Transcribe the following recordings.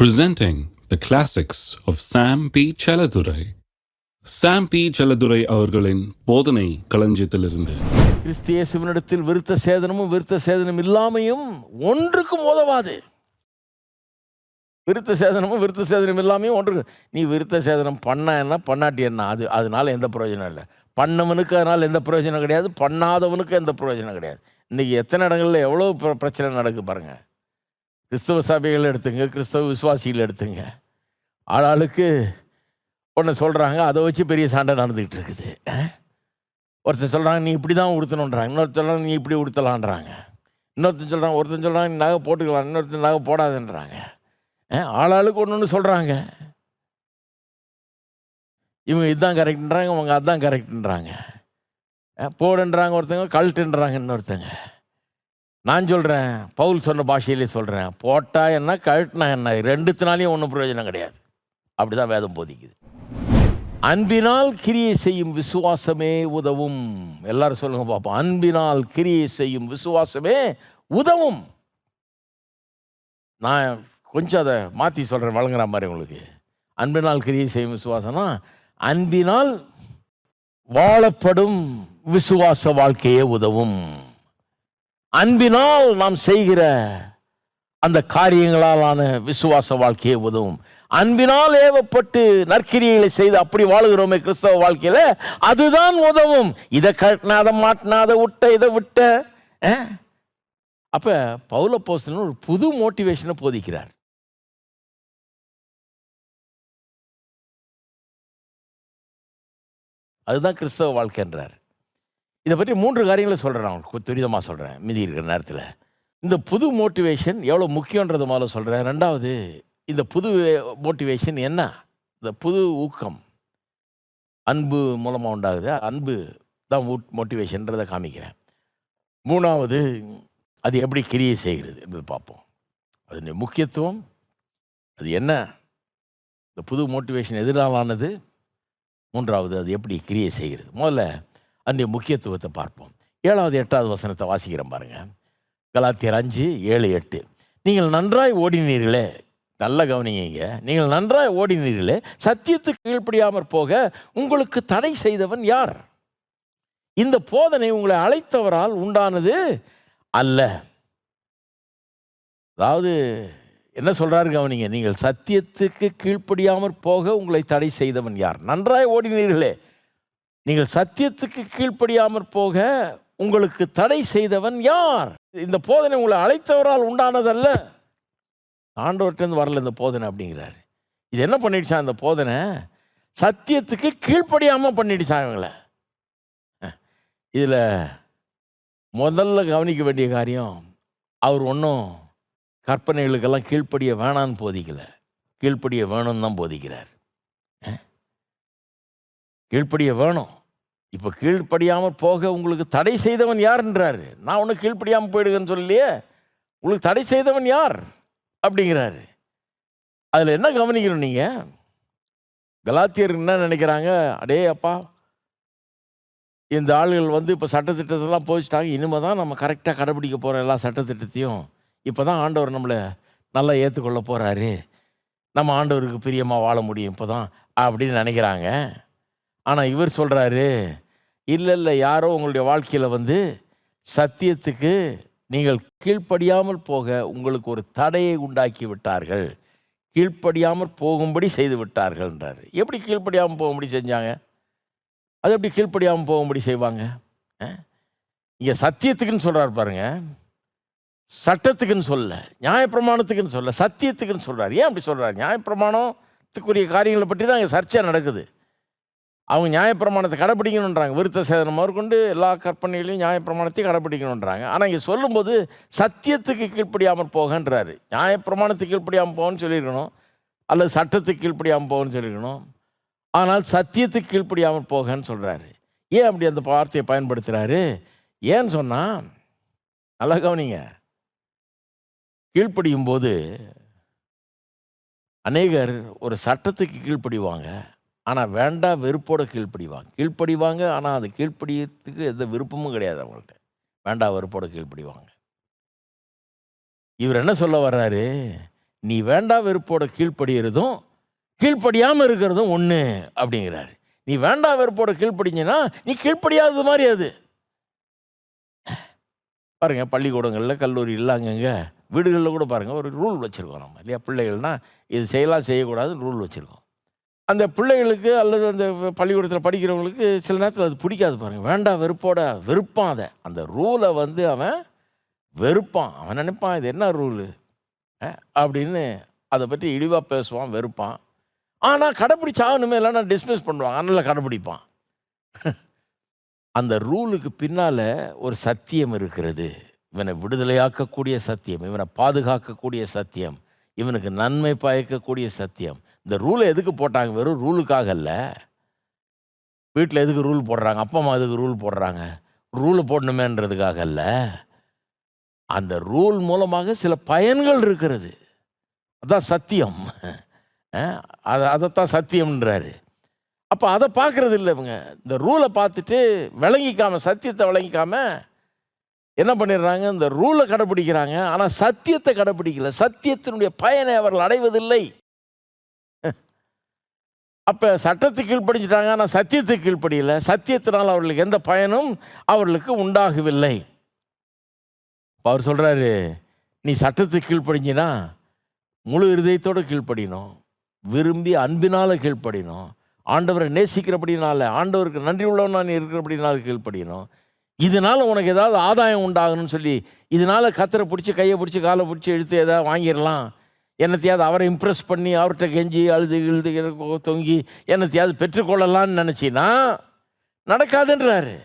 presenting the classics of Sam P. Chaladurai. Sam P. Chaladurai அவர்களின் போதனை களஞ்சியத்திலிருந்து. கிறிஸ்திய சிவனிடத்தில் விருத்த சேதனமும் விருத்த சேதனம் இல்லாமையும் ஒன்றுக்கும் உதவாது. விருத்த சேதனமும் விருத்த சேதனம் இல்லாமையும் ஒன்று நீ விருத்த சேதனம் பண்ண என்ன பண்ணாட்டி என்ன அது அதனால எந்த பிரயோஜனம் இல்லை. பண்ணவனுக்கு அதனால் எந்த பிரயோஜனம் கிடையாது. பண்ணாதவனுக்கு எந்த பிரயோஜனம் கிடையாது. இன்றைக்கி எத்தனை இடங்களில் எவ்வளோ பிர- பிரச்சனை நடக்குது பாருங்கள் கிறிஸ்தவ சபைகள் எடுத்துங்க கிறிஸ்தவ விசுவாசிகள் எடுத்துங்க. ஆளாளுக்கு ஒன்று சொல்கிறாங்க அதை வச்சு பெரிய சண்டை நடந்துக்கிட்டு இருக்குது. ஒருத்தர் சொல்கிறாங்க நீ இப்படி தான் உடுத்தணுன்றாங்க இன்னொருத்தர் சொல்கிறாங்க நீ இப்படி உடுத்தலான்றாங்க இன்னொருத்தன் சொல்கிறாங்க ஒருத்தன் சொல்கிறாங்க நீ நகை போட்டுக்கலாம். இன்னொருத்தன் நகை போடாதுன்றாங்க. ஆளாளுக்கு ஒன்று ஒன்று சொல்கிறாங்க இவங்க இதுதான் கரெக்டுன்றாங்க அவங்க அதுதான் கரெக்டுன்றாங்க. போடுன்றாங்க ஒருத்தங்க கழட்டுன்றாங்க இன்னொருத்தங்க. நான் சொல்கிறேன் பவுல் சொன்ன பாஷையிலே சொல்கிறேன் போட்டா என்ன கழட்டினா என்ன ரெண்டுத்தினாலையும் ஒன்றும் பிரயோஜனம் கிடையாது. அப்படி தான் வேதம் போதிக்குது. அன்பினால் கிரியை செய்யும் விசுவாசமே உதவும். எல்லாரும் சொல்லுங்க பார்ப்போம் அன்பினால் கிரியை செய்யும் விசுவாசமே உதவும். நான் கொஞ்சம் அதை மாற்றி சொல்கிறேன் வழங்குற மாதிரி உங்களுக்கு. அன்பினால் கிரியை செய்யும் விசுவாசம்னா அன்பினால் வாழப்படும் விசுவாச வாழ்க்கையே உதவும். அன்பினால் நாம் செய்கிற அந்த காரியங்களாலான விசுவாச வாழ்க்கையே உதவும். அன்பினால் ஏவப்பட்டு நற்கிரியைகளை செய்து அப்படி வாழுகிறோமே கிறிஸ்தவ வாழ்க்கையில் அதுதான் உதவும். இதை கட்டின அதை அதை விட்ட இதை விட்ட அப்போ பௌல போஸ்டன் ஒரு புது மோட்டிவேஷனை போதிக்கிறார். அதுதான் கிறிஸ்தவ வாழ்க்கைன்றார் இதை பற்றி மூன்று காரியங்களை சொல்கிறேன் நான் உங்களுக்கு துரிதமாக சொல்கிறேன் மீதி இருக்கிற நேரத்தில். இந்த புது மோட்டிவேஷன் எவ்வளோ முக்கியன்றது முதல்ல சொல்கிறேன் ரெண்டாவது இந்த புது மோட்டிவேஷன் என்ன? இந்த புது ஊக்கம். அன்பு மூலமாக உண்டாகுது. அன்பு தான் மோட்டிவேஷன்றதை காமிக்கிறேன். மூணாவது அது எப்படி கிரியை செய்கிறது என்பது பார்ப்போம். அதனுடைய முக்கியத்துவம் அது என்ன? இந்த புது மோட்டிவேஷன் எதிராலானது. மூன்றாவது அது எப்படி கிரியை செய்கிறது? முதல்ல அன்றைய முக்கியத்துவத்தை பார்ப்போம். ஏழாவது எட்டாவது வசனத்தை வாசிக்கிறேன் பாருங்கள் கலாத்தியர் அஞ்சு ஏழு எட்டு. நீங்கள் நன்றாய் ஓடினீர்களே நல்ல கவனிங்க நீங்கள் நன்றாய் ஓடினீர்களே சத்தியத்துக்கு கீழ்ப்படியாமற் போக உங்களுக்கு தடை செய்தவன் யார்? இந்த போதனை உங்களை அழைத்தவரால் உண்டானது அல்ல. அதாவது என்ன சொல்கிறாரு கவனிங்க? நீங்கள் சத்தியத்துக்கு கீழ்ப்படியாமற் போக உங்களை தடை செய்தவன் யார்? நன்றாய் ஓடினீர்களே நீங்கள் சத்தியத்துக்கு கீழ்ப்படியாமற் போக உங்களுக்கு தடை செய்தவன் யார்? இந்த போதனை உங்களை அழைத்தவரால் உண்டானதல்ல. ஆண்டவர்கிட்டருந்து வரல இந்த போதனை அப்படிங்கிறாரு. இது என்ன பண்ணிடுச்சா இந்த போதனை? சத்தியத்துக்கு கீழ்ப்படியாமல் பண்ணிடுச்சா இவங்களை? இதில் முதல்ல கவனிக்க வேண்டிய காரியம் அவர் ஒன்றும் கற்பனைகளுக்கெல்லாம் கீழ்ப்படிய வேணான்னு போதிக்கலை. கீழ்ப்படிய வேணும்னு தான் போதிக்கிறார். கீழ்ப்படிய வேணும். இப்போ கீழ்ப்படியாமல் போக உங்களுக்கு தடை செய்தவன் யாருன்றாரு? நான் ஒன்றும் கீழ்ப்படியாமல் போயிடுங்கன்னு சொல்லலையே. உங்களுக்கு தடை செய்தவன் யார்? அப்படிங்கிறாரு. அதில் என்ன கவனிக்கணும் நீங்கள் கலாத்தியர் என்ன நினைக்கிறாங்க? அடே அப்பா. இந்த ஆளுகள் வந்து இப்போ சட்டத்திட்டத்தெல்லாம் போயிச்சிட்டாங்க இனிமேல் தான் நம்ம கரெக்டாக கடைபிடிக்க போகிற எல்லா சட்டத்திட்டத்தையும் இப்போ தான் ஆண்டவர் நம்மளை நல்லா ஏற்றுக்கொள்ள போகிறாரு நம்ம ஆண்டவருக்கு பிரியமாக வாழ முடியும் இப்போ தான் அப்படின்னு நினைக்கிறாங்க. ஆனால் இவர் சொல்கிறாரு இல்லை இல்லை யாரோ உங்களுடைய வாழ்க்கையில் வந்து சத்தியத்துக்கு நீங்கள் கீழ்ப்படியாமல் போக உங்களுக்கு ஒரு தடையை உண்டாக்கி விட்டார்கள். கீழ்ப்படியாமல் போகும்படி செய்து விட்டார்கள்ன்றாரு. எப்படி கீழ்ப்படியாமல் போகும்படி செஞ்சாங்க? அது எப்படி கீழ்ப்படியாமல் போகும்படி செய்வாங்க? இங்கே சத்தியத்துக்குன்னு சொல்கிறார் பாருங்க. சட்டத்துக்குன்னு சொல்ல நியாயப்பிரமாணத்துக்குன்னு சொல்ல சத்தியத்துக்குன்னு சொல்கிறார் ஏன் அப்படி சொல்கிறார் நியாயப்பிரமாணத்துக்குரிய காரியங்களை பற்றி தான் இங்கே சர்ச்சை நடக்குது. அவங்க நியாயப்பிரமாணத்தை கடைப்பிடிக்கணுன்றாங்க. விருத்த சேதனம் முதற்கொண்டு எல்லா கற்பனைகளையும் நியாயப்பிரமாணத்தையும் கடைப்பிடிக்கணுன்றாங்க. ஆனால் இங்கே சொல்லும்போது சத்தியத்துக்கு கீழ்ப்படியாமல் போகன்றாரு. நியாயப்பிரமாணத்துக்கு கீழ்ப்படியாமல் போகன்னு சொல்லியிருக்கணும். அல்லது சட்டத்துக்கு கீழ்ப்படியாமல் போகன்னு சொல்லியிருக்கணும். ஆனால் சத்தியத்துக்கு கீழ்ப்படியாமல் போகன்னு சொல்கிறாரு ஏன் அப்படி அந்த வார்த்தையை பயன்படுத்துகிறாரு ஏன்னு சொன்னால் நல்லா கவனிங்க. கீழ்ப்படியும் போது அநேகர் ஒரு சட்டத்துக்கு கீழ்ப்படிவாங்க. ஆனால் வேண்டாம் வெறுப்போட கீழ்ப்படிவாங்க. கீழ்ப்படிவாங்க ஆனால் அது கீழ்ப்படியத்துக்கு எந்த விருப்பமும் கிடையாது அவங்கள்ட்ட. வேண்டாம் வெறுப்போட கீழ்ப்படிவாங்க. இவர் என்ன சொல்ல வர்றாரு? நீ வேண்டாம் வெறுப்போட கீழ்ப்படுகிறதும் கீழ்ப்படியாமல் இருக்கிறதும் ஒன்று அப்படிங்கிறாரு. நீ வேண்டாம் வெறுப்போட கீழ்ப்படிஞ்சின்னா நீ கீழ்ப்படியாதது மாதிரி அது. பாருங்கள் பள்ளிக்கூடங்களில் கல்லூரியில் அங்கங்கே வீடுகளில் கூட பாருங்கள் ஒரு ரூல் வச்சுருக்கோம் நம்ம இல்லையா? பிள்ளைகள்னா இது செய்யலாம் செய்யக்கூடாதுன்னு ரூல் வச்சுருக்கோம். அந்த பிள்ளைகளுக்கு அல்லது அந்த பள்ளிக்கூடத்தில் படிக்கிறவங்களுக்கு சில நேரத்தில் அது பிடிக்காது பாருங்கள் வேண்டாம் வெறுப்போட வெறுப்பான் அதை. அந்த ரூலை வந்து அவன் வெறுப்பான். அவன் நினைப்பான் இது என்ன ரூலு அப்படின்னு அதை பற்றி இழிவாக பேசுவான் வெறுப்பான். ஆனால் கடைப்பிடிச்சாகணுமே இல்லைன்னா டிஸ்மிஸ் பண்ணுவான். அதனால் கடைப்பிடிப்பான். அந்த ரூலுக்கு பின்னால் ஒரு சத்தியம் இருக்கிறது. இவனை விடுதலையாக்கக்கூடிய சத்தியம். இவனை பாதுகாக்கக்கூடிய சத்தியம். இவனுக்கு நன்மை பயக்கக்கூடிய சத்தியம். இந்த ரூலை எதுக்கு போட்டாங்க? வெறும் ரூலுக்காக இல்லை வீட்டில் எதுக்கு ரூல் போடுறாங்க? அப்பா அம்மா எதுக்கு ரூல் போடுறாங்க? ரூலை போடணுமேன்றதுக்காக இல்லை அந்த ரூல் மூலமாக சில பயன்கள் இருக்கிறது. அதான் சத்தியம். அதை அதைத்தான் சத்தியம்ன்றாரு. அப்போ அதை பார்க்குறது இல்லை இவங்க. இந்த ரூலை பார்த்துட்டு விளங்கிக்காம சத்தியத்தை விளங்கிக்காம என்ன பண்ணிடுறாங்க? இந்த ரூலை கடைப்பிடிக்கிறாங்க ஆனால் சத்தியத்தை கடைப்பிடிக்கல சத்தியத்தினுடைய பயனை அவர்கள் அடைவதில்லை. அப்போ சட்டத்துக்கு கீழ்ப்படிச்சிட்டாங்க ஆனால் சத்தியத்துக்கு கீழ்ப்படியல. சத்தியத்தினால் அவர்களுக்கு எந்த பயனும் அவர்களுக்கு உண்டாகவில்லை. அவர் சொல்கிறாரு நீ சட்டத்துக்கு கீழ்ப்படிஞ்சினா முழு இருதயத்தோடு கீழ்ப்படினோம் விரும்பி அன்பினால் கீழ்ப்படினோம் ஆண்டவரை நேசிக்கிறபடினால ஆண்டவருக்கு நன்றி உள்ளவனா நீ இருக்கிறபடினால கீழ்ப்படினோம் இதனால் உனக்கு ஏதாவது ஆதாயம் உண்டாகணும்னு சொல்லி இதனால் கத்தரை பிடிச்சி கையை பிடிச்சி காலை பிடிச்சி எழுத்து ஏதாவது வாங்கிடலாம். என்னத்தையாவது அவரை இம்ப்ரெஸ் பண்ணி அவர்கிட்ட கெஞ்சி அழுது இழுது எதை தொங்கி என்னத்தையாவது பெற்றுக்கொள்ளலாம்னு நினச்சின்னா நடக்காதுன்றாரு.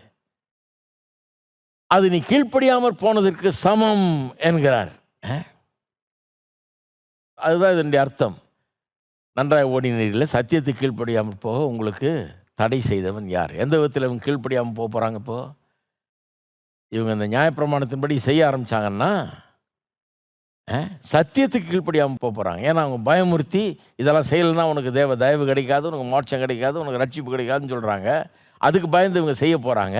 அது நீ கீழ்ப்படியாமற் போனதற்கு சமம் என்கிறார். அதுதான் இதனுடைய அர்த்தம். நன்றாக ஓடினீர்கள் சத்தியத்துக்கு கீழ்ப்படியாமல் போக உங்களுக்கு தடை செய்தவன் யார்? எந்த விதத்தில் இவங்க கீழ்ப்படியாமல் போக போகிறாங்க இப்போது இவங்க இந்த நியாயப்பிரமாணத்தின்படி செய்ய ஆரம்பிச்சாங்கன்னா சத்தியத்துக்கு கீழ்ப்படியாமல் போக போகிறாங்க ஏன்னா அவங்க பயமுறுத்தி இதெல்லாம் செய்யலைன்னா உனக்கு தேவ தயவு கிடைக்காது உனக்கு மோட்சம் கிடைக்காது உனக்கு ரட்சிப்பு கிடைக்காதுன்னு சொல்கிறாங்க அதுக்கு பயந்து இவங்க செய்ய போகிறாங்க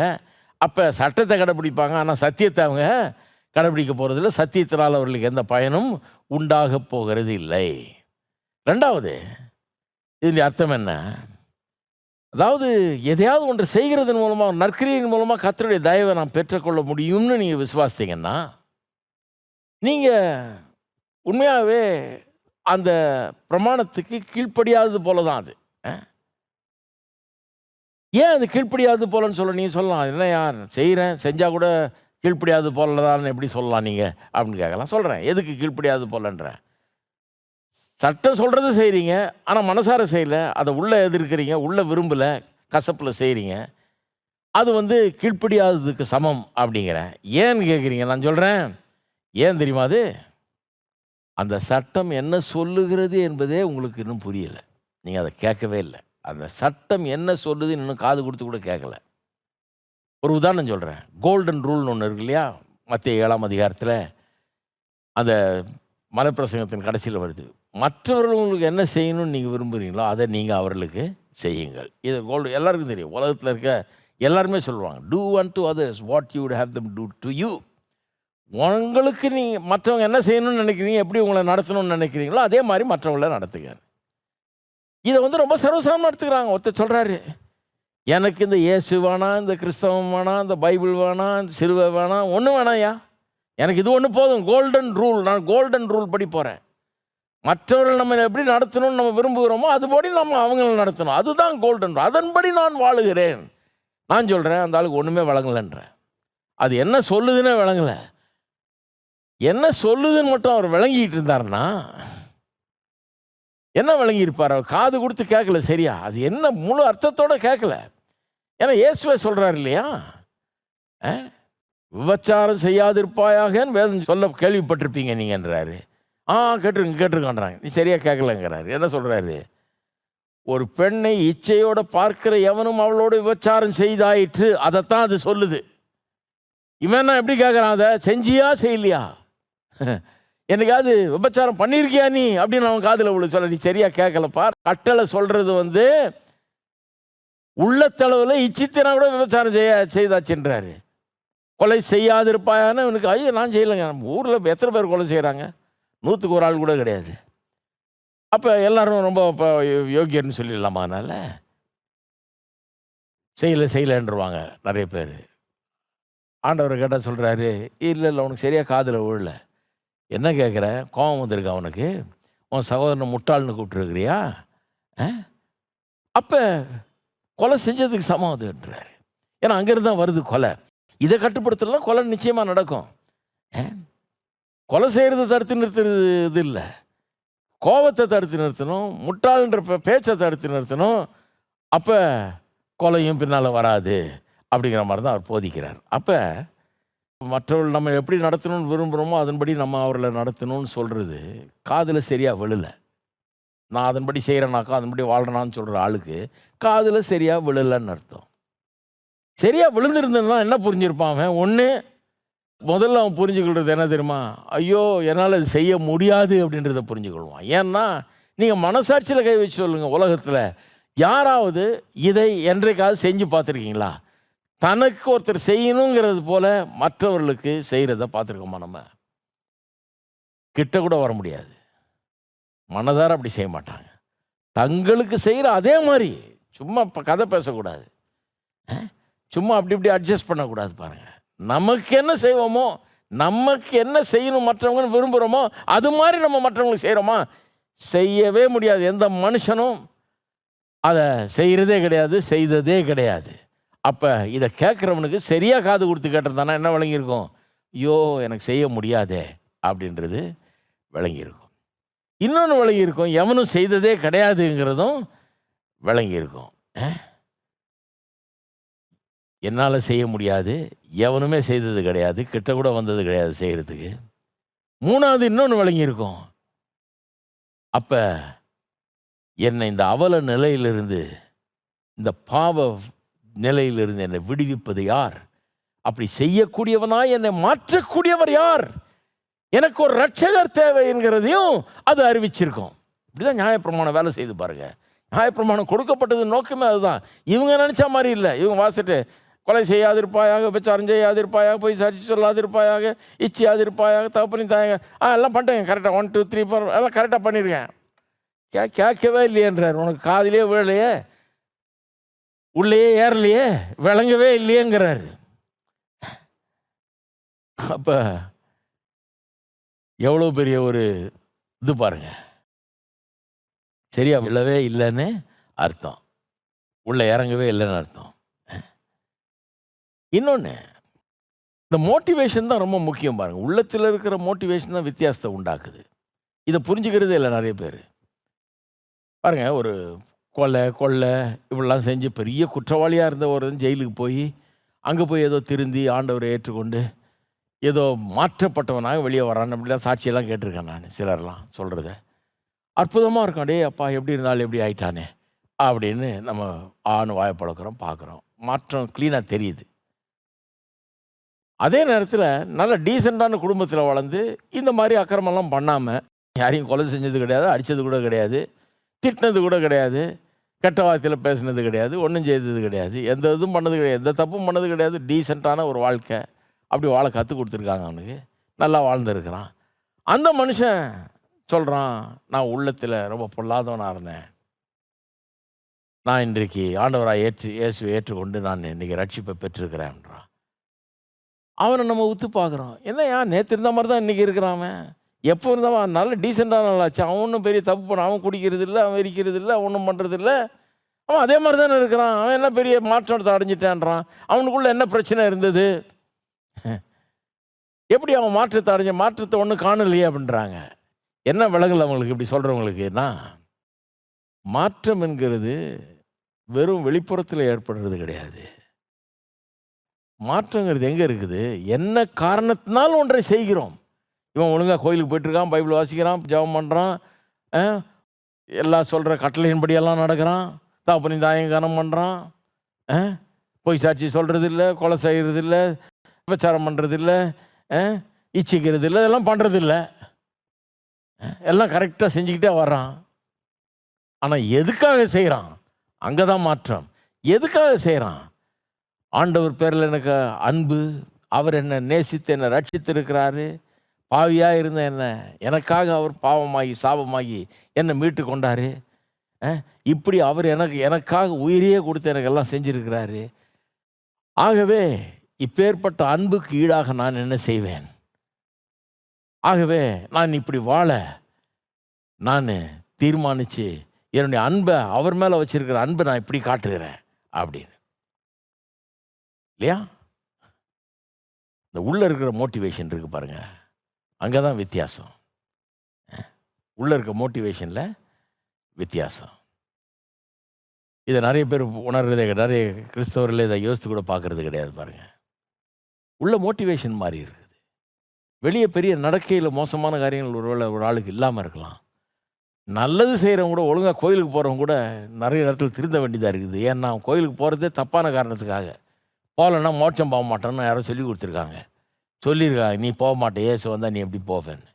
அப்போ சட்டத்தை கடைப்பிடிப்பாங்க. ஆனால் சத்தியத்தை அவங்க கடைப்பிடிக்க போகிறதில்ல சத்தியத்தினால் அவர்களுக்கு எந்த பயனும் உண்டாக போகிறது இல்லை. ரெண்டாவது இதனுடைய அர்த்தம் என்ன? அதாவது எதையாவது ஒன்று செய்கிறதன் மூலமாக நற்கிரியின் மூலமாக கத்தருடைய தயவை நான் பெற்றுக்கொள்ள முடியும்னு நீங்கள் விசுவாசித்தீங்கன்னா நீங்கள் உண்மையாகவே அந்த பிரமாணத்துக்கு கீழ்ப்படியாதது போல தான் அது ஏன் அது கீழ்ப்படியாதது போலன்னு சொல்ல நீங்கள் சொல்லலாம். என்ன யார் செய்கிறேன் செஞ்சால் கூட கீழ்ப்படியாது போலதான்னு எப்படி சொல்லலாம் நீங்கள் அப்படின்னு கேட்கலாம். சொல்கிறேன் எதுக்கு கீழ்ப்படியாது போலன்றேன் சட்டம் சொல்கிறது செய்கிறீங்க ஆனால் மனசார செய்யலை. அதை உள்ளே எதிர்க்கிறீங்க உள்ளே விரும்பலை கசப்பில் செய்கிறீங்க அது வந்து கீழ்ப்படியாததுக்கு சமம் அப்படிங்கிறேன். ஏன்னு கேட்குறீங்க? நான் சொல்கிறேன் ஏன் தெரியுமா அது? அந்த சட்டம் என்ன சொல்லுகிறது என்பதே உங்களுக்கு இன்னும் புரியலை. நீங்கள் அதை கேட்கவே இல்லை. அந்த சட்டம் என்ன சொல்லுதுன்னு இன்னும் காது கொடுத்து கூட கேட்கல. ஒரு உதாரணம் சொல்கிறேன் கோல்டன் ரூல்னு ஒன்று இருக்கு இல்லையா? மத்திய ஏழாம் அதிகாரத்தில் அந்த மலைப்பிரசங்கத்தின் கடைசியில் வருது. மற்றவர்கள் உங்களுக்கு என்ன செய்யணும்னு நீங்கள் விரும்புகிறீங்களோ அதை நீங்கள் அவர்களுக்கு செய்யுங்கள். இது கோல்டு எல்லாருக்கும் தெரியும். உலகத்தில் இருக்க எல்லாருமே சொல்லுவாங்க. Do unto others what you would them to do to உங்களுக்கு நீங்கள் மற்றவங்க என்ன செய்யணும்னு நினைக்கிறீங்க எப்படி உங்களை நடத்தணும்னு நினைக்கிறீங்களோ அதே மாதிரி மற்றவங்கள நடத்துங்க இதை வந்து ரொம்ப சர்வசாமம் எடுத்துக்கிறாங்க. ஒருத்தர் சொல்கிறாரு எனக்கு இந்த இயேசு வேணாம் இந்த கிறிஸ்தவம் வேணாம் இந்த பைபிள் வேணாம் இந்த சிலுவை வேணாம் ஒன்றும் வேணாம்யா. எனக்கு இது ஒன்று போதும் கோல்டன் ரூல் நான் கோல்டன் ரூல் படி போகிறேன் மற்றவர்கள் நம்ம எப்படி நடத்தணும்னு நம்ம விரும்புகிறோமோ அதுபடி நம்ம அவங்கள நடத்தணும். அதுதான் கோல்டன் ரூல் அதன்படி நான் வாழுகிறேன். நான் சொல்கிறேன் அந்த ஆளுக்கு ஒன்றுமே விளங்கலைன்றேன் அது என்ன சொல்லுதுன்னே விளங்கலை. என்ன சொல்லுதுன்னு மட்டும் அவர் விளங்கிட்டு இருந்தாருன்னா என்ன விளங்கியிருப்பார்? அவர் காது கொடுத்து கேட்கல சரியா? அது என்ன முழு அர்த்தத்தோடு கேட்கல. ஏன்னா இயேசுவே சொல்கிறார் இல்லையா? விபச்சாரம் செய்யாதிருப்பாயாகன்னு வேதம் சொல்ல கேள்விப்பட்டிருப்பீங்க நீங்கன்றாரு. ஆ கேட்டிருங்க கேட்டிருக்கன்றாங்க நீ சரியாக கேட்கலங்கிறாரு. என்ன சொல்கிறாரு ஒரு பெண்ணை இச்சையோட பார்க்கிற எவனும் அவளோட விபச்சாரம் செய்தாயிற்று அதைத்தான் அது சொல்லுது. இவன் என்ன எப்படி கேட்குறான் அதை? செஞ்சியா செய்யலையா? என்னைக்காவது விபச்சாரம் பண்ணியிருக்கியா நீ? அப்படின்னு அவன் காதில் உள்ள சொல்ல நீ சரியாக கேட்கலப்பா கட்டளை சொல்கிறது வந்து உள்ளத்தளவில் இச்சித்தனா கூட விபச்சாரம் செய்ய செய்தாச்சுன்றாரு. கொலை செய்யாதிருப்பாயான்னு இவனுக்கு ஐயோ நான் செய்யலைங்க. நம்ம ஊரில் எத்தனை பேர் கொலை செய்கிறாங்க நூற்றுக்கு ஒரு ஆள் கூட கிடையாது. அப்போ எல்லாரும் ரொம்ப இப்போ யோக்கியர்னு சொல்லிடலாமா அதனால்? செய்யலை செய்யலைன்றவாங்க நிறைய பேர். ஆண்டவர் கேட்டால் சொல்கிறாரு இல்லை இல்லை உனக்கு சரியாக காதில் விழலை. என்ன கேட்குற கோபம் வந்திருக்கா அவனுக்கு உன் சகோதரனை முட்டாள்னு கூப்பிட்டுருக்கிறியா? அப்போ கொலை செஞ்சதுக்கு சமம் அதுன்றாரு ஏன்னா அங்கேருந்து தான் வருது கொலை. இதை கட்டுப்படுத்தலாம் கொலை நிச்சயமாக நடக்கும். கொலை செய்கிறது தடுத்து நிறுத்துறது இது இல்லை. கோபத்தை தடுத்து நிறுத்தணும். முட்டாள்ன்ற பேச்சை தடுத்து நிறுத்தணும். அப்போ கொலையும் பின்னால் வராது. அப்படிங்கிற மாதிரி தான் அவர் போதிக்கிறார். அப்போ மற்றவர்கள் நம்ம எப்படி நடத்தணும்னு விரும்புகிறோமோ அதன்படி நம்ம அவர்களை நடத்தணும்னு சொல்கிறது காதில் சரியாக விழலை. நான் அதன்படி செய்கிறேனாக்கா அதன்படி வாழ்கிறேனான்னு சொல்கிற ஆளுக்கு காதில் சரியாக விழலைன்னு அர்த்தம். சரியாக விழுந்திருந்ததுன்னா என்ன புரிஞ்சிருப்பான் அவன்? ஒன்று முதல்ல அவன் புரிஞ்சுக்கொள்றது என்ன தெரியுமா? ஐயோ என்னால் இது செய்ய முடியாது அப்படின்றத புரிஞ்சுக்கொள்வான். ஏன்னா நீங்கள் மனசாட்சியில் கை வச்சு சொல்லுங்கள் உலகத்தில். யாராவது இதை என்றைக்காவது செஞ்சு பார்த்துருக்கீங்களா? தனக்கு ஒருத்தர் செய்யணுங்கிறது போல மற்றவர்களுக்கு செய்கிறத பார்த்துருக்கோமா நம்ம? கிட்ட கூட வர முடியாது. மனதார அப்படி செய்ய மாட்டாங்க. தங்களுக்கு செய்கிற அதே மாதிரி சும்மா இப்போ கதை பேசக்கூடாது. சும்மா அப்படி இப்படி அட்ஜஸ்ட் பண்ணக்கூடாது பாருங்கள் நமக்கு என்ன செய்வோமோ நமக்கு என்ன செய்யணும் மற்றவங்கன்னு விரும்புகிறோமோ அது மாதிரி நம்ம மற்றவங்களுக்கு செய்கிறோமா செய்யவே முடியாது. எந்த மனுஷனும் அதை செய்கிறதே கிடையாது செய்ததே கிடையாது. அப்போ இதை கேட்குறவனுக்கு சரியாக காது கொடுத்து கேட்டிருந்தானா என்ன விளங்கியிருக்கும்? ஐயோ எனக்கு செய்ய முடியாதே அப்படின்றது விளங்கியிருக்கும். இன்னொன்று விளங்கியிருக்கும் எவனும் செய்ததே கிடையாதுங்கிறதும் விளங்கியிருக்கும். என்னால் செய்ய முடியாது எவனுமே செய்தது கிடையாது கிட்ட கூட வந்தது கிடையாது செய்கிறதுக்கு மூணாவது இன்னொன்று விளங்கியிருக்கும். அப்போ என்னை இந்த அவல நிலையிலிருந்து இந்த பாவ நிலையிலிருந்து என்னை விடுவிப்பது யார்? அப்படி செய்யக்கூடியவனாய் என்னை மாற்றக்கூடியவர் யார்? எனக்கு ஒரு ரட்சகர் தேவை என்கிறதையும் அது அறிவிச்சிருக்கும். இப்படிதான் நியாயப்பிரமாணம் வேலை செய்து பாருங்க. நியாயப்பிரமாணம் கொடுக்கப்பட்டது நோக்கமே அதுதான். இவங்க நினச்சா மாதிரி இல்லை. இவங்க வாசிட்டு கொலை செய்யாதிருப்பாயாக விபச்சாரம் செய்யாதிருப்பாயாக போய் சாட்சி சொல்லாதிருப்பாயாக இச்சியாதிருப்பாயாக தகப்பனி தாயாக. ஆ எல்லாம் பண்ணிட்டேங்க. கரெக்டாக ஒன் டூ த்ரீ ஃபோர் எல்லாம் கரெக்டாக பண்ணியிருக்கேன் கே கேட்கவே இல்லையன்றார். உனக்கு காதிலே விழலையே. உள்ளேயே ஏறலையே விளங்கவே இல்லையேங்கிறாரு. அப்போ எவ்வளோ பெரிய ஒரு இது பாருங்க. சரியா விழவே இல்லைன்னு அர்த்தம். உள்ளே இறங்கவே இல்லைன்னு அர்த்தம். இன்னொன்று இந்த மோட்டிவேஷன் தான் ரொம்ப முக்கியம் பாருங்கள் உள்ளத்தில் இருக்கிற மோட்டிவேஷன் தான் வித்தியாசத்தை உண்டாக்குது. இதை புரிஞ்சுக்கிறதே இல்லை நிறைய பேர். பாருங்கள் ஒரு கொலை கொள்ளை இப்படிலாம் செஞ்சு பெரிய குற்றவாளியாக இருந்த ஒரு ஜெயிலுக்கு போய் அங்கே போய் ஏதோ திருந்தி ஆண்டவரை ஏற்றுக்கொண்டு ஏதோ மாற்றப்பட்டவனாக வெளியே வரான் அப்படிலாம் சாட்சியெல்லாம் கேட்டிருக்கேன் நான் சிலர்லாம் சொல்கிறத அற்புதமாக இருக்கும். அப்பா எப்படி இருந்தாலும் எப்படி ஆயிட்டானே அப்படின்னு நம்ம ஆண் வாயை பார்க்குறோம். மாற்றம் க்ளீனாக தெரியுது. அதே நேரத்தில் நல்ல டீசெண்டான குடும்பத்தில் வளர்ந்து இந்த மாதிரி அக்கிரமெல்லாம் பண்ணாமல் யாரையும் கொலை செஞ்சது கிடையாது அடித்தது கூட கிடையாது திட்டினது கூட கிடையாது. கெட்ட வார்த்தையில் பேசுனது கிடையாது ஒன்றும் செய்தது கிடையாது எந்த இதுவும் பண்ணது கிடையாது எந்த தப்பும் பண்ணது கிடையாது டீசெண்டான ஒரு வாழ்க்கை. அப்படி வாழ கற்றுக் கொடுத்துருக்காங்க அவனுக்கு. நல்லா வாழ்ந்துருக்கிறான். அந்த மனுஷன் சொல்கிறான் நான் உள்ளத்தில் ரொம்ப பொல்லாதவனாக இருந்தேன். நான் இன்றைக்கு ஆண்டவராக ஏற்று இயேசுவை ஏற்றுக்கொண்டு நான் இன்றைக்கி ரட்சிப்பை பெற்றிருக்கிறேன்றான் அவனை நம்ம உத்து பார்க்குறோம். என்னையா நேற்று இருந்த மாதிரி தான் இன்றைக்கி இருக்கிறான் எப்போ இருந்தவன் நல்ல டீசெண்டான நல்லாச்சு அவன் ஒன்றும் பெரிய தப்பு பண்ண அவன் குடிக்கிறது இல்லை அவன் இருக்கிறது இல்லை ஒன்றும் பண்ணுறது இல்லை அவன் அதே மாதிரி தானே இருக்கிறான். அவன் என்ன பெரிய மாற்றத்தை அடைஞ்சிட்டான்றான். அவனுக்குள்ள என்ன பிரச்சனை இருந்தது? எப்படி அவன் மாற்றத்தை அடைஞ்ச மாற்றத்தை ஒன்றும் காணலையே அப்படின்றாங்க. என்ன விலகல் அவங்களுக்கு இப்படி சொல்கிறவங்களுக்குன்னா மாற்றம் என்கிறது வெறும் வெளிப்புறத்தில் ஏற்படுறது கிடையாது. மாற்றங்கிறது எங்கே இருக்குது? என்ன காரணத்தினால் ஒன்றை செய்கிறோம். இவன் ஒழுங்காக கோயிலுக்கு போயிட்டுருக்கான் பைபிள் வாசிக்கிறான் ஜபம் பண்ணுறான் எல்லாம் சொல்கிற கட்டளையின்படியெல்லாம் நடக்கிறான் தாப்பனி தாயம் கனம் பண்ணுறான் பொய் சாட்சி சொல்கிறது இல்லை கொலை செய்கிறது இல்லை விபச்சாரம் பண்ணுறது இல்லை இச்சிக்கிறது இல்லை இதெல்லாம் பண்ணுறது இல்லை எல்லாம் கரெக்டாக செஞ்சுக்கிட்டே வர்றான். ஆனால் எதுக்காக செய்கிறான் அங்கே தான் மாற்றம். எதுக்காக செய்கிறான் ஆண்டவர் பேரில் எனக்கு அன்பு அவர் என்னை நேசித்து என்னை ரட்சித்து இருக்கிறாரு பாவியாக இருந்த என்ன? எனக்காக அவர் பாவமாகி சாபமாகி என்னை மீட்டு கொண்டாரு. இப்படி அவர் எனக்கு எனக்காக உயிரையே கொடுத்து எனக்கு எல்லாம் செஞ்சிருக்கிறாரு. ஆகவே இப்பேற்பட்ட அன்புக்கு ஈடாக நான் என்ன செய்வேன்? ஆகவே நான் இப்படி வாழ நான் தீர்மானித்து என்னுடைய அன்பை அவர் மேலே வச்சிருக்கிற அன்பை நான் இப்படி காட்டுகிறேன் அப்படின்னு. இல்லையா? இந்த உள்ளே இருக்கிற மோட்டிவேஷன் இருக்குது பாருங்கள் அங்கே தான் வித்தியாசம் உள்ளே இருக்க மோட்டிவேஷனில் வித்தியாசம். இதை நிறைய பேர் உணர்றதே நிறைய கிறிஸ்தவர்கள் இதை யோசித்து கூட பார்க்குறது கிடையாது பாருங்கள் உள்ள மோட்டிவேஷன் மாறி இருக்குது. வெளியே பெரிய நடக்கையில் மோசமான காரியங்கள் ஒருவேளை ஒரு ஆளுக்கு இல்லாமல் இருக்கலாம். நல்லது செய்கிறவங்க கூட ஒழுங்காக கோயிலுக்கு போகிறவங்க கூட நிறைய இடத்துல திருந்த வேண்டியதாக இருக்குது. ஏன்னா கோயிலுக்கு போகிறதே தப்பான காரணத்துக்காக. போகலன்னா மோட்சம் போக மாட்டேன்னு யாரோ சொல்லி கொடுத்துருக்காங்க. சொல்லியிருக்காங்க நீ போக மாட்டே ஏசு வந்தால் நீ எப்படி போவேன்னு?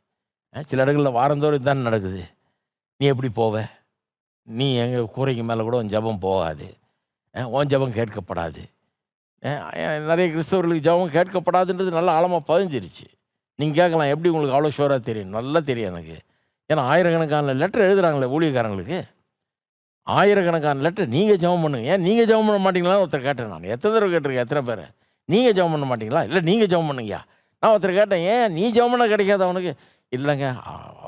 சில இடங்களில் வாரந்தோறும் இதுதான் நடக்குது. நீ எப்படி போவ? நீ எங்கள் கூரைக்கு மேலே கூட உன் ஜெபம் போகாது. உன் ஜெபம் கேட்கப்படாது. நிறைய கிறிஸ்தவர்களுக்கு ஜெபம் கேட்கப்படாதுன்றது நல்லா ஆழமாக பதிஞ்சிருச்சு. நீங்கள் கேட்கலாம் எப்படி உங்களுக்கு அவ்வளோ ஷோராக தெரியும்? நல்லா தெரியும் எனக்கு. ஏன்னா ஆயிரக்கணக்கான லெட்டர் எழுதுறாங்களே ஊழியக்காரங்களுக்கு. ஆயிரக்கணக்கான லெட்டர் நீங்கள் ஜெபம் பண்ணுங்க. ஏன் நீங்கள் ஜெபம் பண்ண மாட்டீங்களான்னு ஒருத்தர் கேட்டேன் நான். எத்தனை தடவை கேட்டிருக்கேன்? எத்தனை பேர்? நீங்கள் ஜெபம் பண்ண மாட்டீங்களா? இல்லை நீங்கள் ஜெபம் பண்ணுங்கய்யா நான் ஒருத்தர் கேட்டேன் ஏன் நீ ஜெபம் பண்ண கிடைக்காது அவனுக்கு இல்லைங்க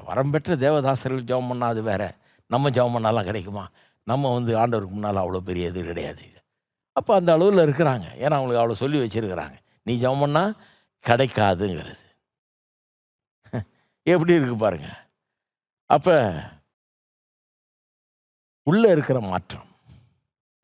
வரம்பெற்ற தேவதாசர்கள் ஜெபம் பண்ணால் அது வேறு. நம்ம ஜெபம் பண்ணாலாம் கிடைக்குமா? நம்ம வந்து ஆண்டவருக்கு முன்னால் அவ்வளோ பெரிய இது கிடையாது. அப்போ அந்த அளவில் இருக்கிறாங்க. ஏன்னா அவங்களுக்கு அவ்வளோ சொல்லி வச்சிருக்கிறாங்க. நீ ஜெபம் பண்ணால் கிடைக்காதுங்கிறது. எப்படி இருக்கு பாருங்க. அப்போ உள்ளே இருக்கிற மாற்றம்.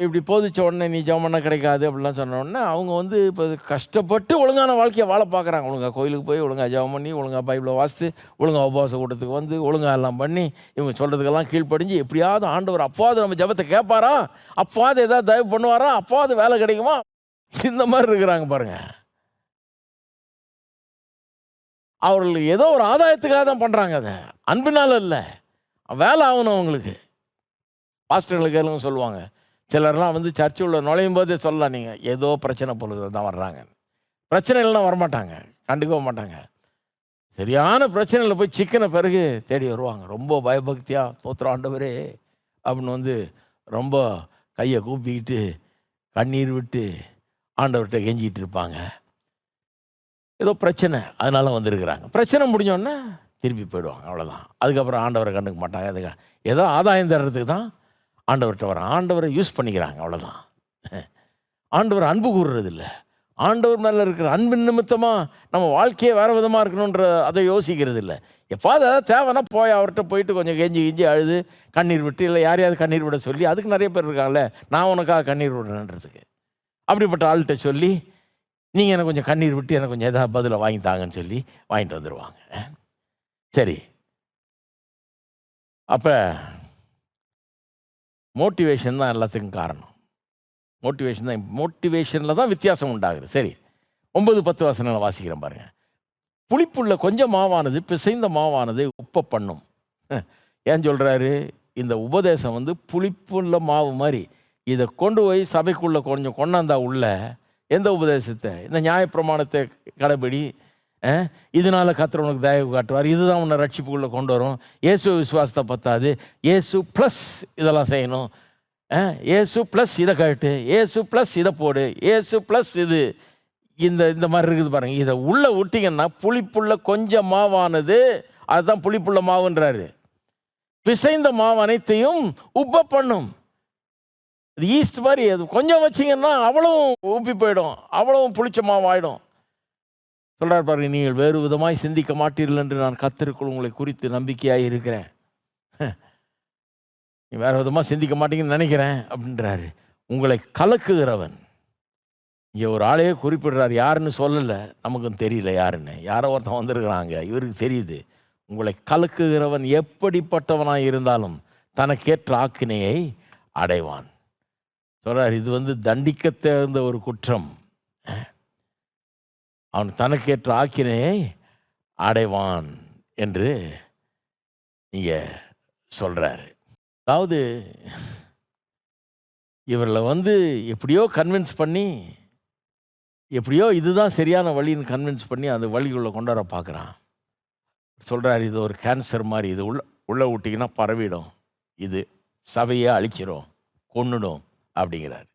இப்படி போதிச்ச உடனே நீ ஜெபம் பண்ண கிடைக்காது அப்படிலாம் சொன்ன உடனே அவங்க வந்து இப்போ கஷ்டப்பட்டு ஒழுங்கான வாழ்க்கையை வாழ பார்க்குறாங்க. ஒழுங்கா கோயிலுக்கு போய் ஒழுங்கா ஜெபம் பண்ணி ஒழுங்காக பைபிளை வாசித்து ஒழுங்காக உபவாச கூட்டத்துக்கு வந்து ஒழுங்காக எல்லாம் பண்ணி இவங்க சொல்கிறதுக்கெல்லாம் கீழ்ப்படிஞ்சு எப்படியாவது ஆண்டவர் அப்பாவது நம்ம ஜெபத்தை கேட்பாரா? அப்பாவது ஏதாவது தயவு பண்ணுவாரா? அப்பாவது வேலை கிடைக்குமா? இந்த மாதிரி இருக்கிறாங்க பாருங்கள் அவர்கள் ஏதோ ஒரு ஆதாயத்துக்காக தான் பண்ணுறாங்க அதை. அன்பினால இல்லை வேலை ஆகணும் அவங்களுக்கு. பாஸ்டர்களுக்கு எல்லாம் சொல்லுவாங்க. சிலர்லாம் வந்து சர்ச்சு உள்ள நுழையும் போதே சொல்லலாம் நீங்கள் ஏதோ பிரச்சனை பொழுது தான் வர்றாங்க. பிரச்சனை இல்லைன்னா வரமாட்டாங்க கண்டுக்கவும் மாட்டாங்க. சரியான பிரச்சனையில் போய் சிக்கனை பிறகு தேடி வருவாங்க. ரொம்ப பயபக்தியாக தோத்திரம் ஆண்டவரே அப்படின்னு வந்து ரொம்ப கையை கூப்பிக்கிட்டு கண்ணீர் விட்டு ஆண்டவர்கிட்ட கெஞ்சிக்கிட்டு இருப்பாங்க. ஏதோ பிரச்சனை அதனால வந்திருக்கிறாங்க. பிரச்சனை முடிஞ்சோடனே திருப்பி போயிடுவாங்க அவ்வளோதான் அதுக்கப்புறம் ஆண்டவரை கண்டுக்க மாட்டாங்க. அதுக்கு ஏதோ ஆதாயம் தர்றதுக்கு தான் ஆண்டவர்கிட்ட வர ஆண்டவரை யூஸ் பண்ணிக்கிறாங்க அவ்வளோதான் ஆண்டவர் அன்பு கூறுறது ஆண்டவர் மேலே இருக்கிற அன்பின் நிமித்தமாக நம்ம வாழ்க்கையே வேறு விதமாக இருக்கணுன்ற அதை யோசிக்கிறது இல்லை எப்பாவது அதாவது தேவைன்னா போய் அவர்கிட்ட போயிட்டு கொஞ்சம் கெஞ்சி கெஞ்சி அழுது கண்ணீர் விட்டு இல்லை யாரையாவது கண்ணீர் விட சொல்லி அதுக்கு நிறைய பேர் இருக்காங்கல்ல நான் உனக்காக கண்ணீர் விடுறேன்றதுக்கு. அப்படிப்பட்ட ஆள்கிட்ட சொல்லி நீங்கள் எனக்கு கொஞ்சம் கண்ணீர் விட்டு எனக்கு கொஞ்சம் எதாவது பதிலை வாங்கி தாங்கன்னு சொல்லி வாங்கிட்டு வந்துடுவாங்க சரி. அப்போ மோட்டிவேஷன் தான் எல்லாத்துக்கும் காரணம். மோட்டிவேஷன் தான் மோட்டிவேஷனில் தான் வித்தியாசம் உண்டாகுது. சரி ஒன்பது பத்து வசனங்களை வாசிக்கிறேன் பாருங்கள் புளிப்புள்ள கொஞ்சம் மாவானது பிசைந்த மாவானது உப்ப பண்ணும். ஏன் சொல்கிறாரு இந்த உபதேசம் வந்து புளிப்புள்ள மாவு மாதிரி. இதை கொண்டு போய் சபைக்குள்ளே கொஞ்சம் கொண்டாந்தா உள்ள எந்த உபதேசத்தை? இந்த நியாயப்பிரமாணத்தை கடைபிடி இதனால கர்த்தர் உனக்கு தயவு காட்டுவார். இதுதான் உன்னை ரட்சிப்புக்குள்ளே கொண்டு வரும். இயேசு விசுவாசத்தை பத்தாது. இயேசு ப்ளஸ் இதெல்லாம் செய்யணும். ஏசு ப்ளஸ் இதை கட்டு ஏசு ப்ளஸ் இதை போடு ஏசு ப்ளஸ் இது. இந்த இந்த மாதிரி இருக்குது பாருங்க. இதை உள்ளே விட்டிங்கன்னா புளிப்புள்ள கொஞ்சம் மாவானது. அதுதான் புளிப்புள்ள மாவுன்றாரு. பிசைந்த மாவு அனைத்தையும் உப்ப பண்ணும். இது ஈஸ்ட் மாதிரி அது கொஞ்சம் வச்சிங்கன்னா அவ்வளவும் உப்பி போயிடும். அவ்வளவும் புளிச்ச மாவு ஆகிடும் சொல்கிறார் பாருங்க நீங்கள் வேறு விதமாய் சிந்திக்க மாட்டீர்கள் என்று நான் கத்திருக்குள் உங்களை குறித்து நம்பிக்கையாக இருக்கிறேன். நீ வேறு விதமாக சிந்திக்க மாட்டீங்கன்னு நினைக்கிறேன் அப்படின்றாரு. உங்களை கலக்குகிறவன். இங்கே ஒரு ஆளையே குறிப்பிடுறார் யாருன்னு சொல்லலை. நமக்கும் தெரியல யாருன்னு? யாரோ ஒருத்தன் வந்திருக்கிறாங்க இவருக்கு தெரியுது. உங்களை கலக்குகிறவன் எப்படிப்பட்டவனாக இருந்தாலும் தனக்கேற்ற ஆக்கினையை அடைவான். சொல்கிறார் இது வந்து தண்டிக்க தகுந்த ஒரு குற்றம். அவன் தனக்கேற்ற ஆக்கினையை அடைவான் என்று இங்கே சொல்கிறாரு அதாவது இவர்களை வந்து எப்படியோ கன்வின்ஸ் பண்ணி எப்படியோ இதுதான் சரியான வழின்னு கன்வின்ஸ் பண்ணி அந்த வழிக்குள்ளே கொண்டு வர பார்க்குறான். சொல்கிறார் இது ஒரு கேன்சர் மாதிரி இது உள்ள உள்ளே விட்டிங்கன்னா பரவிடும். இது சபையை அழிச்சிடும் கொன்னுடும் அப்படிங்கிறார்.